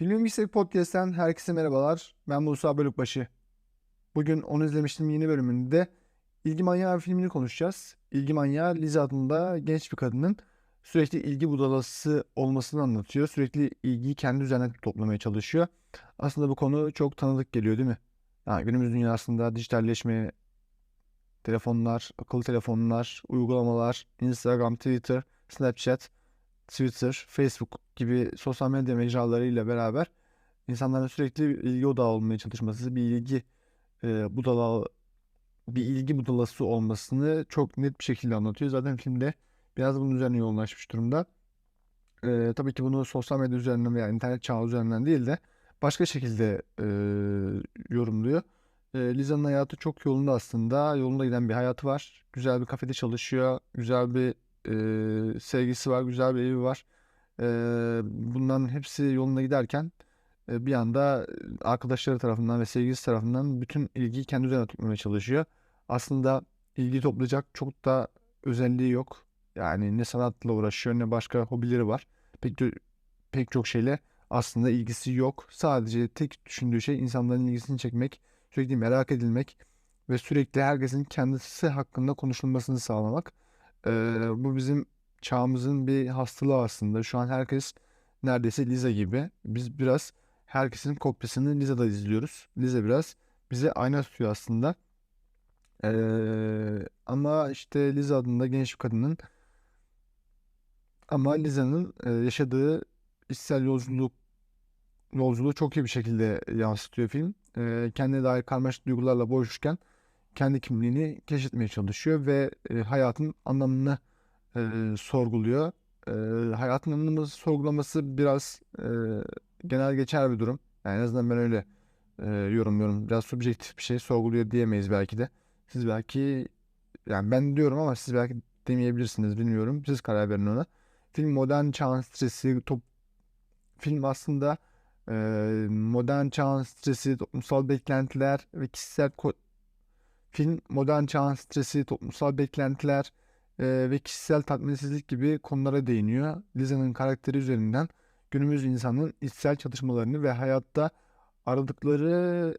Filmin Bilgisayar Podcast'ten herkese merhabalar. Ben Musa Bölükbaşı. Bugün onu izlemiştim yeni bölümünde İlgi Manyağı filmini konuşacağız. İlgi Manyağı Liz adında genç bir kadının sürekli ilgi budalası olmasını anlatıyor. Sürekli ilgiyi kendi üzerine toplamaya çalışıyor. Aslında bu konu çok tanıdık geliyor değil mi? Yani günümüz dünyasında dijitalleşme, telefonlar, akıllı telefonlar, uygulamalar, Instagram, Twitter, Snapchat, Twitter, Facebook gibi sosyal medya mecralarıyla beraber insanların sürekli ilgi odağı olmaya çalışması, bir ilgi e, budala bir ilgi budalası olmasını çok net bir şekilde anlatıyor. Zaten filmde biraz bunun üzerine yoğunlaşmış durumda. E, tabii ki bunu sosyal medya üzerinden veya internet çağı üzerinden değil de başka şekilde e, yorumluyor. E, Liza'nın hayatı çok yolunda aslında. Yolunda giden bir hayatı var. Güzel bir kafede çalışıyor. Güzel bir e, sevgisi var. Güzel bir evi var. E, bunların hepsi yolunda giderken e, bir anda arkadaşları tarafından ve sevgilisi tarafından bütün ilgiyi kendi üzerine tutmaya çalışıyor. Aslında ilgi toplayacak çok da özelliği yok. Yani ne sanatla uğraşıyor ne başka hobileri var. Pek, pek çok şeyle aslında ilgisi yok. Sadece tek düşündüğü şey insanların ilgisini çekmek, sürekli merak edilmek ve sürekli herkesin kendisi hakkında konuşulmasını sağlamak. Ee, bu bizim çağımızın bir hastalığı aslında. Şu an herkes neredeyse Liza gibi. Biz biraz herkesin kopyasını Liza'da izliyoruz. Liza biraz bize ayna tutuyor aslında. Ee, ama işte Liza adında genç bir kadının ama Liza'nın e, yaşadığı içsel yolculuk yolculuğu çok iyi bir şekilde yansıtıyor film. E, kendine dair karmaşık duygularla boğuşurken kendi kimliğini keşfetmeye çalışıyor ve e, hayatın anlamını e, sorguluyor. E, hayatın anlamını sorgulaması biraz e, genel geçer bir durum. Yani en azından ben öyle e, yorumluyorum. Biraz subjektif bir şey sorguluyor diyemeyiz belki de. Siz belki yani ben diyorum ama siz belki demeyebilirsiniz bilmiyorum. Siz karar verin ona. Film modern çağın stresi, top, film aslında e, modern çağın stresi, toplumsal beklentiler ve kişisel film modern çağın stresi, toplumsal beklentiler e, ve kişisel tatminsizlik gibi konulara değiniyor. Liza'nın karakteri üzerinden günümüz insanın içsel çatışmalarını ve hayatta aradıkları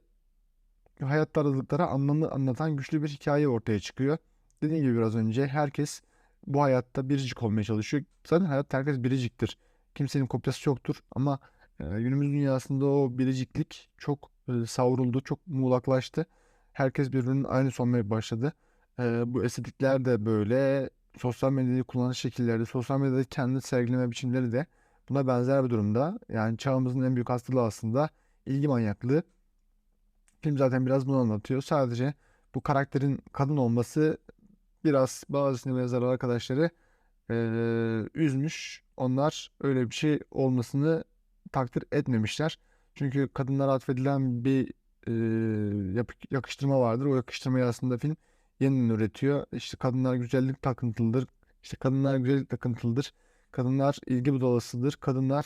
hayatta aradıkları anlamı anlatan güçlü bir hikaye ortaya çıkıyor. Dediğim gibi biraz önce herkes bu hayatta biricik olmaya çalışıyor. Zaten hayatta herkes biriciktir. Kimsenin kopyası yoktur ama günümüz dünyasında o biriciklik çok savruldu, çok muğlaklaştı. Herkes birbirinin aynı olmaya başladı. E, bu estetikler de böyle, sosyal medyayı kullanış şekilleri sosyal medyada kendi sergileme biçimleri de buna benzer bir durumda. Yani çağımızın en büyük hastalığı aslında ilgi manyaklığı. Film zaten biraz bunu anlatıyor. Sadece bu karakterin kadın olması biraz bazı sinema yazar arkadaşları e, üzmüş. Onlar öyle bir şey olmasını takdir etmemişler. Çünkü kadınlara atfedilen bir e, yakıştırma vardır. O yakıştırmayı aslında film yeniden üretiyor. İşte kadınlar güzellik takıntılıdır. İşte kadınlar güzellik takıntılıdır. Kadınlar ilgi budalasıdır. Kadınlar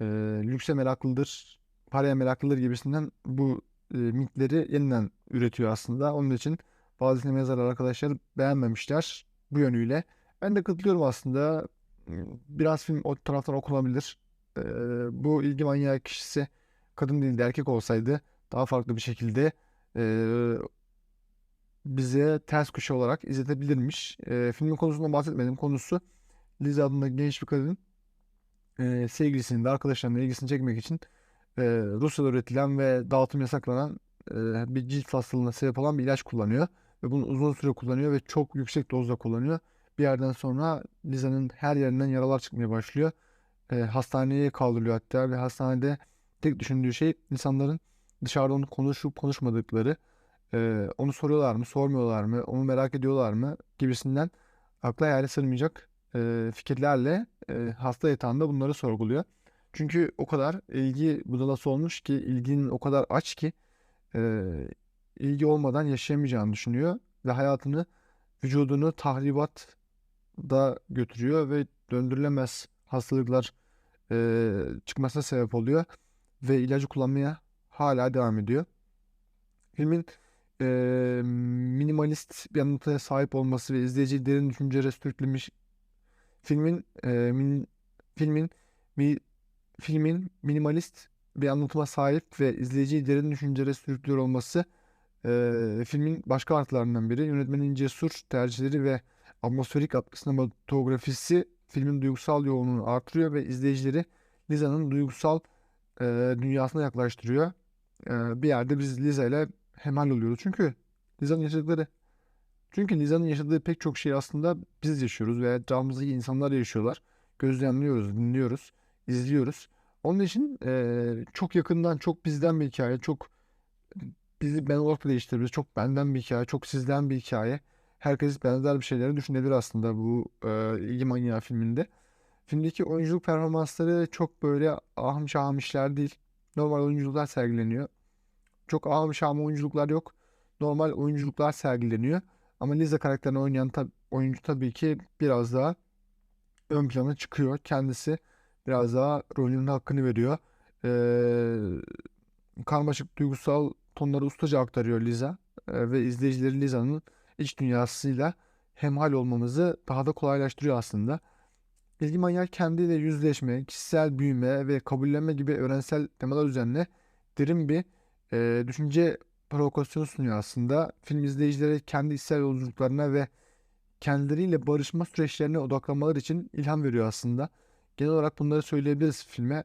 e, lükse meraklıdır. Paraya meraklıdır gibisinden bu e, mitleri yeniden üretiyor aslında. Onun için bazı sinema arkadaşlar beğenmemişler bu yönüyle. Ben de katılıyorum aslında. Biraz film o taraftan okunabilir. E, bu ilgi manyağı kişisi kadın değil de erkek olsaydı daha farklı bir şekilde e, bize ters köşe olarak izletebilirmiş. E, filmin konusundan bahsetmedim. Konusu Liz adında genç bir kadın e, sevgilisinin ve arkadaşlarının ilgisini çekmek için e, Rusya'da üretilen ve dağıtım yasaklanan e, bir cilt hastalığına sebep olan bir ilaç kullanıyor. Ve bunu uzun süre kullanıyor ve çok yüksek dozda kullanıyor. Bir yerden sonra Liza'nın her yerinden yaralar çıkmaya başlıyor. E, hastaneye kaldırılıyor hatta ve hastanede tek düşündüğü şey insanların dışarıda onu konuşup konuşmadıkları, e, onu soruyorlar mı, sormuyorlar mı, onu merak ediyorlar mı gibisinden akla hayale sığmayacak e, fikirlerle e, hasta yatağında bunları sorguluyor. Çünkü o kadar ilgi budalası olmuş ki, ilginin o kadar aç ki e, ilgi olmadan yaşayamayacağını düşünüyor ve hayatını, vücudunu tahribat da götürüyor ve döndürülemez hastalıklar e, çıkmasına sebep oluyor ve ilacı kullanmaya hala devam ediyor. Filmin e, minimalist bir anlatıya sahip olması ve izleyiciyi derin düşüncelere sürüklemiş filmin e, min, filmin mi, filmin minimalist bir anlatıma sahip ve izleyiciyi derin düşüncelere sürüklüyor olması e, filmin başka artılarından biri. Yönetmenin cesur tercihleri ve atmosferik sinematografisi filmin duygusal yoğunluğunu artırıyor ve izleyicileri Liza'nın duygusal e, dünyasına yaklaştırıyor. Bir yerde biz Liza ile hemhal oluyoruz. Çünkü Liza'nın yaşadıkları çünkü Liza'nın yaşadığı pek çok şey aslında biz yaşıyoruz veya etrafımızdaki insanlar yaşıyorlar. Gözlemliyoruz, dinliyoruz, izliyoruz. Onun için e, çok yakından, çok bizden bir hikaye, çok bizi ben olarak da değiştirebilir. Çok benden bir hikaye, çok sizden bir hikaye. Herkes benzer bir şeyleri düşünebilir aslında bu e, İlgi Manyağı filminde. Filmdeki oyunculuk performansları çok böyle ahım şahım işler değil. Normal oyunculuklar sergileniyor. Çok ahım şahım oyunculuklar yok. Normal oyunculuklar sergileniyor. Ama Liza karakterini oynayan tab- oyuncu tabii ki biraz daha ön plana çıkıyor. Kendisi biraz daha rolünün hakkını veriyor. Ee, karmaşık duygusal tonları ustaca aktarıyor Liza. Ee, ve izleyicileri Liza'nın iç dünyasıyla hemhal olmamızı daha da kolaylaştırıyor aslında. İlgi Manyak kendiyle yüzleşme, kişisel büyüme ve kabullenme gibi öğrensel temalar üzerine derin bir e, düşünce provokasyonu sunuyor aslında. Film izleyicilere kendi içsel yolculuklarına ve kendileriyle barışma süreçlerine odaklanmaları için ilham veriyor aslında. Genel olarak bunları söyleyebiliriz filme.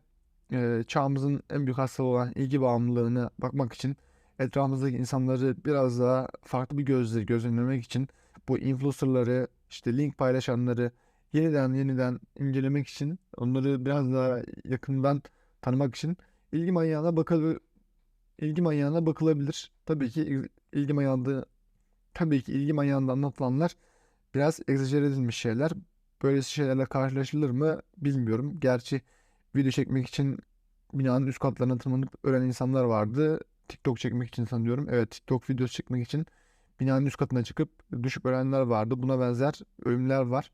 E, çağımızın en büyük hastalığı olan ilgi bağımlılığına bakmak için etrafımızdaki insanları biraz daha farklı bir gözle gözlemlemek için bu influencerları, işte link paylaşanları yeniden yeniden incelemek için, onları biraz daha yakından tanımak için ilgi manyağına bakıl ilgi manyağına bakılabilir. Tabii ki il- ilgi manyağında tabii ki ilgi manyağında anlatılanlar biraz egzajere edilmiş şeyler. Böylesi şeylerle karşılaşılır mı bilmiyorum. Gerçi video çekmek için binanın üst katlarına tırmanıp ölen insanlar vardı. TikTok çekmek için sanıyorum. Evet TikTok videosu çekmek için binanın üst katına çıkıp düşüp ölenler vardı. Buna benzer ölümler var.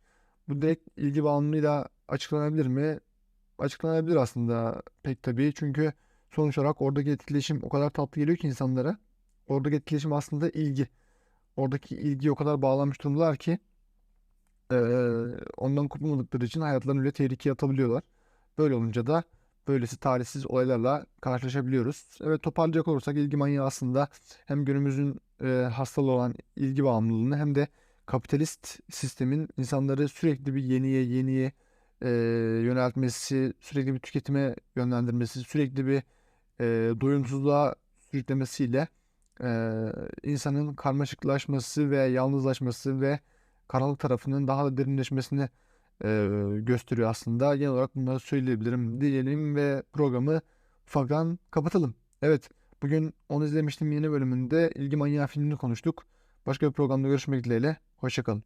Bu direkt ilgi bağımlılığıyla açıklanabilir mi? Açıklanabilir aslında pek tabii. Çünkü sonuç olarak oradaki etkileşim o kadar tatlı geliyor ki insanlara. Oradaki etkileşim aslında ilgi. Oradaki ilgiye o kadar bağlanmış durumdalar ki eee, ondan kopamadıkları için hayatlarını bile tehlikeye atabiliyorlar. Böyle olunca da böylesi talihsiz olaylarla karşılaşabiliyoruz. Evet toparlayacak olursak ilgi manyağı aslında hem günümüzün e, hastalığı olan ilgi bağımlılığını hem de kapitalist sistemin insanları sürekli bir yeniye yeniye e, yöneltmesi, sürekli bir tüketime yönlendirmesi, sürekli bir e, doyumsuzluğa sürüklemesiyle e, insanın karmaşıklaşması ve yalnızlaşması ve karanlık tarafının daha da derinleşmesini e, gösteriyor aslında. Genel olarak bunları söyleyebilirim diyelim ve programı ufaktan kapatalım. Evet, bugün onu izlemiştim yeni bölümünde İlgi Manyağı filmini konuştuk. Başka bir programda görüşmek dileğiyle. Hoşçakalın.